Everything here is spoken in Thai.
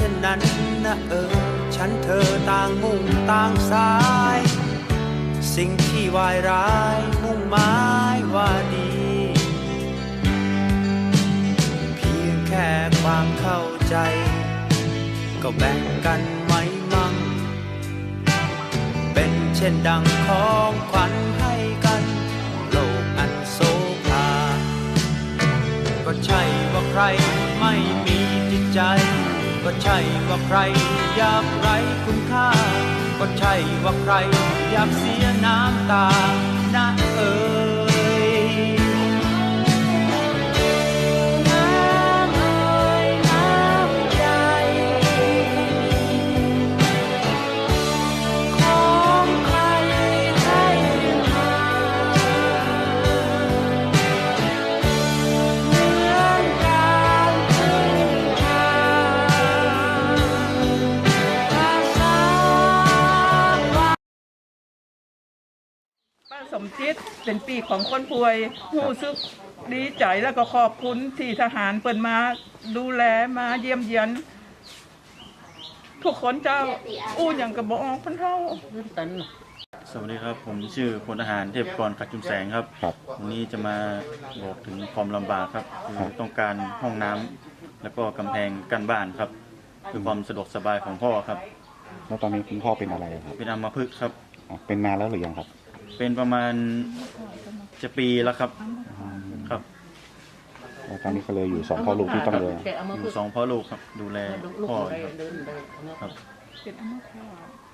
ก็เป็นเช่นนั้นนะเออ ฉันเธอต่างมุ่งต่างสาย สิ่งที่วายร้ายมุ่งหมายว่าดี เพียงแค่ความเข้าใจ ก็แบ่งกันไหมมั่ง เป็นเช่นดังของขวัญให้กัน โลกอันโซภาก็ใช่ว่าใครไม่มีจิตใจ ก็ใช่ว่าใครอยากไรคุณค่า ก็ใช่ว่าใครอยากเสียน้ำตานะเออ ป้าสมจิตเป็นปีกของคนป่วยรู้สึกดีใจแล้วก็ขอบคุณที่ทหารเปิดมาดูแลมาเยี่ยมเยียน ทุกคนเจ้าอู้อย่างกับบอกพันเท่าสวัสดีครับ ผมชื่อพลทหารเทพกรขัดจุมแสงครับครับวันนี้จะมาบอกถึงความลำบากครับคือต้องการห้องน้ำแล้วก็กำแพงกั้นบ้านครับ คือความสะดวกสบายของพ่อครับ แล้วตอนนี้คุณพ่อเป็นอะไรครับเป็นอัมพฤกษ์ครับอะเป็นนานแล้วหรือยังครับ เป็นประมาณจะปีแล้วครับ ครับ แล้วตอนนี้ก็เลยอยู่สองพ่อลูกที่ต้องเลยอยู่สองพ่อลูกครับ ดูแลพ่อครับ เป็นอัมพาต